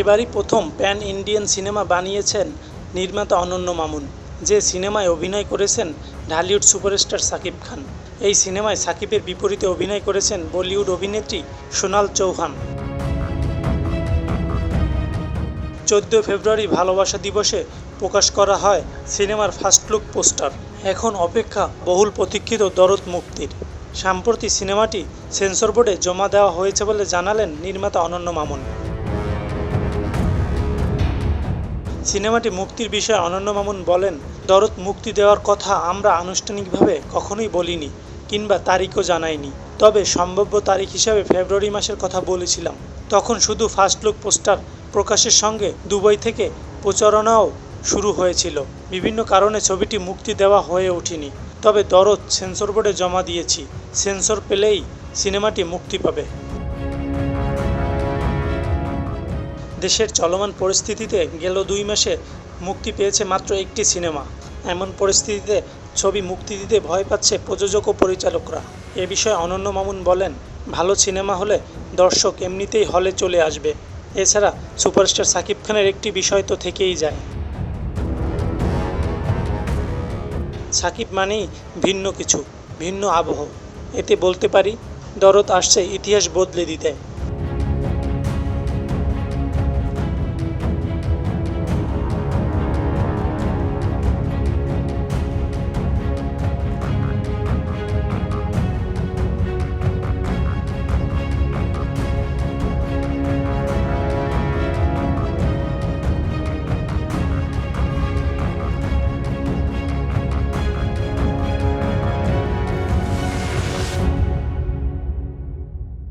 এবারই প্রথম pan Indian cinema বানিয়েছেন নির্মাতা অনন্য মামুন, যে সিনেমায় অভিনয় করেছেন ঢালিউড সুপারস্টার সাকিব খান। এই সিনেমায় সাকিবের বিপরীতে অভিনয় করেছেন বলিউড অভিনেত্রী সোনাল চৌহান। চোদ্দ ফেব্রুয়ারি ভালোবাসা দিবসে প্রকাশ করা হয় সিনেমার ফার্স্ট লুক পোস্টার। এখন অপেক্ষা বহুল প্রতীক্ষিত দরদ মুক্তির। সাম্প্রতি সিনেমাটি সেন্সর বোর্ডে জমা দেওয়া হয়েছে বলে জানালেন নির্মাতা অনন্য মামুন। সিনেমাটি মুক্তির বিষয়ে অনন্য মামুন বলেন, দরদ মুক্তি দেওয়ার কথা আমরা আনুষ্ঠানিকভাবে কখনোই বলিনি কিংবা তারিখও জানাইনি। তবে সম্ভাব্য তারিখ হিসাবে ফেব্রুয়ারি মাসের কথা বলেছিলাম। তখন শুধু ফার্স্ট লুক পোস্টার প্রকাশের সঙ্গে দুবাই থেকে প্রচারণাও শুরু হয়েছিল। বিভিন্ন কারণে ছবিটি মুক্তি দেওয়া হয়ে ওঠেনি। তবে দরদ সেন্সর বোর্ডে জমা দিয়েছি। সেন্সর পেলেই সিনেমাটি মুক্তি পাবে। দেশের চলমান পরিস্থিতিতে গেল দুই মাসে মুক্তি পেয়েছে মাত্র একটি সিনেমা। এমন পরিস্থিতিতে ছবি মুক্তি দিতে ভয় পাচ্ছে প্রযোজক ও পরিচালকরা। এ বিষয়ে অনন্য মামুন বলেন, ভালো সিনেমা হলে দর্শক এমনিতেই হলে চলে আসবে। এছাড়া সুপারস্টার সাকিব খানের একটি বিষয় তো থেকেই যায়। সাকিব মানেই ভিন্ন কিছু, ভিন্ন আবহ। এতে বলতে পারি, দরদ আসছে ইতিহাস বদলে দিতে।